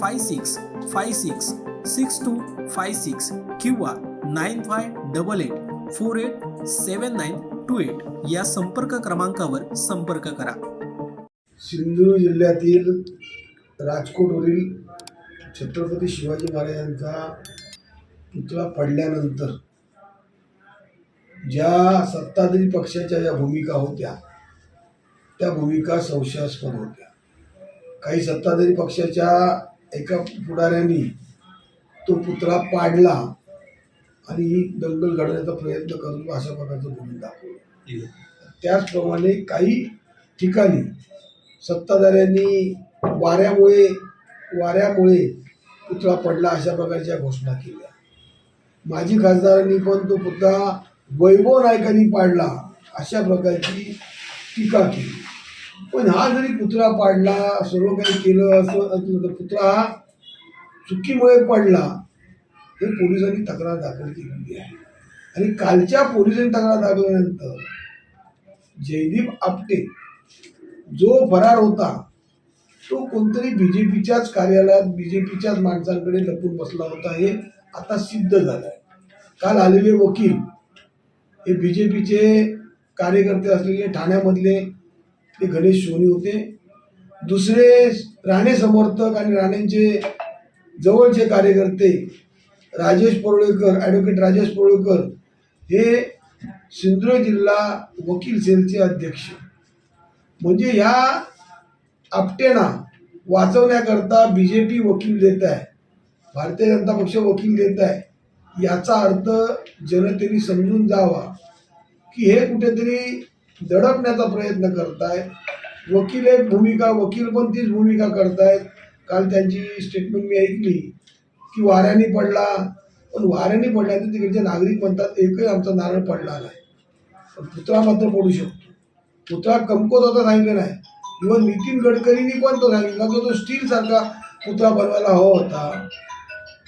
five six five six six two five six किंवा nine five double eight four eight seven nine two eight या संपर्क क्रमांकावर संपर्क करा. सिंधुदुर्ग जिल्ह्यातील राजकोटवरील छत्रपती शिवाजी महाराजांचा पुतळा पडल्यानंतर ज्या सत्ताधारी पक्षाच्या ज्या भूमिका होत्या त्या भूमिका संशयास्पद होत्या. काही सत्ताधारी पक्षाच्या एका पुढाऱ्याने तो पुतळा पाडला आणि ही दंगल घडवण्याचा प्रयत्न करतो अशा प्रकारचं बोलून दाखवलं. त्याचप्रमाणे काही ठिकाणी सत्ताधाऱ्यांनी वाऱ्यामुळे वाऱ्यामुळे पुतळा पडला अशा प्रकारच्या घोषणा केल्या. माजी खासदारांनी पण तो पुतळा वैभव नायकांनी पाडला अशा प्रकारची टीका केली. पण हा जरी पुतळा पाडला सर्व काही केलं असं असलं तर पुतळा हा चुकीमुळे पडला हे पोलिसांनी तक्रार दाखल केलेली आहे. आणि कालच्या पोलिसांनी तक्रार दाखवल्यानंतर जयदीप आपटे जो फरार होता तो कोणतरी बी जे पीच्याच कार्यालयात बी जे पीच्याच माणसांकडे लपून बसला होता हे आता सिद्ध झालं आहे काल आलेले वकील हे बी जे पीचे कार्यकर्ते असलेले ठाण्यामधले ते गणेश सोनी होते. दुसरे राणे समर्थक आणि राणेंचे जवळचे कार्यकर्ते राजेश परुळेकर ॲडव्होकेट राजेश परुळेकर हे सिंधुदुर्ग जिल्हा वकील सेलचे अध्यक्ष. म्हणजे ह्या आपटेना वाचवण्याकरता बी जे पी वकील देत आहे भारतीय जनता पक्ष वकील देत आहे. याचा अर्थ जनतेने समजून जावा की हे कुठेतरी दडपण्याचा प्रयत्न करताय. वकील एक भूमिका वकील पण तीच भूमिका करतायत. काल त्यांची स्टेटमेंट मी ऐकली की वाऱ्याने पडला. पण वाऱ्याने पडला तर तिकडचे नागरिक म्हणतात एकही आमचा नारळ पडला नाही. पण पुतळा मात्र पडू शकतो. पुतळा कमकोत होता सांगितलं नाही. इव्हन नितीन गडकरींनी पण तो सांगितला तो तो स्टीलसारखा पुतळा बनवायला हवा होता.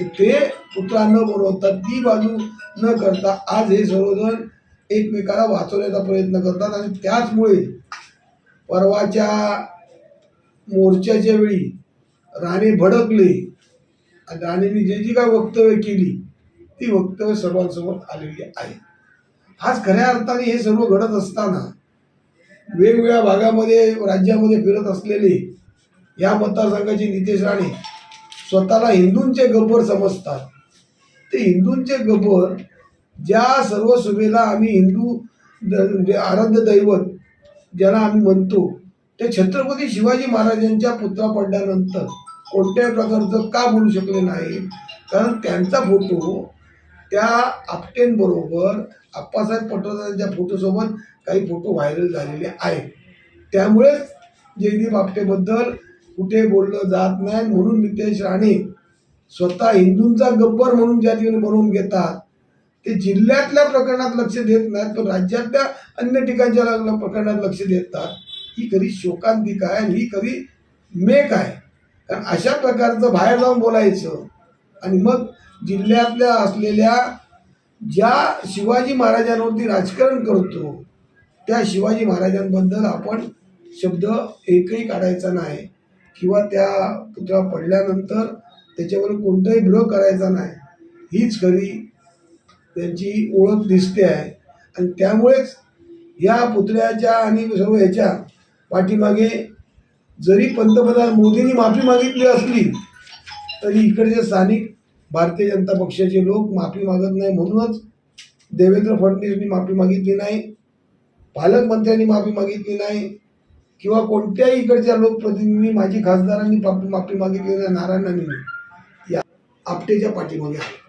तर ते पुतळा न बनवता ती बाजू न करता आज हे सर्वजण एकमेकाला वाचवण्याचा प्रयत्न करतात आणि त्याचमुळे परवाच्या मोर्चाच्या वेळी राणे भडकले. आणि राणेंनी जे जी काय वक्तव्य केली ती वक्तव्य सर्वांसमोर आलेली आहे. आज खऱ्या अर्थाने हे सर्व घडत असताना वेगवेगळ्या भागामध्ये राज्यामध्ये फिरत असलेले या मतदारसंघाचे नितेश राणे स्वतःला हिंदूंचे गब्बर समजतात. ते हिंदूंचे गब्बर ज्या सर्व सुभेला आम्ही हिंदू द- म्हणजे आराध्य दैवत ज्याला आम्ही म्हणतो ते छत्रपती शिवाजी महाराजांच्या पुतळा पडल्यानंतर कोणत्याही प्रकारचं का बोलू शकले नाही. कारण त्यांचा फोटो त्या आपटेंबरोबर आप्पासाहेब पटवर्धनांच्या फोटोसोबत काही फोटो व्हायरल झालेले आहेत. त्यामुळेच जयदीप आपटेबद्दल कुठे बोललं जात नाही. म्हणून नितेश राणे स्वतः हिंदूंचा गब्बर म्हणून ज्या ठिकाणी बनवून घेतात ते जिल्ह्यातल्या प्रकरणात लक्ष देत नाहीत पण राज्यातल्या अन्य ठिकाणच्या प्रकरणात लक्ष देतात ही खरी शोकांतिका आहे आणि ही खरी मेक आहे. कारण अशा प्रकारचं बाहेर जाऊन बोलायचं आणि मग जिल्ह्यातल्या असलेल्या ज्या शिवाजी महाराजांवरती राजकारण करतो त्या शिवाजी महाराजांबद्दल आपण शब्द एकही काढायचा नाही. किंवा त्या पुतळा पडल्यानंतर त्याच्यावर कोणताही विरोध करायचा नाही. हीच खरी त्यांची ओळख दिसते आहे. आणि त्यामुळेच या पुतळ्याच्या आणि सर्व ह्याच्या पाठीमागे जरी पंतप्रधान मोदींनी माफी मागितली असली तरी इकडचे स्थानिक भारतीय जनता पक्षाचे लोक माफी मागत नाही म्हणूनच देवेंद्र फडणवीसनी माफी मागितली नाही पालकमंत्र्यांनी माफी मागितली नाही किंवा कोणत्याही इकडच्या लोकप्रतिनिधींनी माजी खासदारांनी माफी माफी मागितली नाही नारायणांनी या आपटेच्या पाठीमागे आहे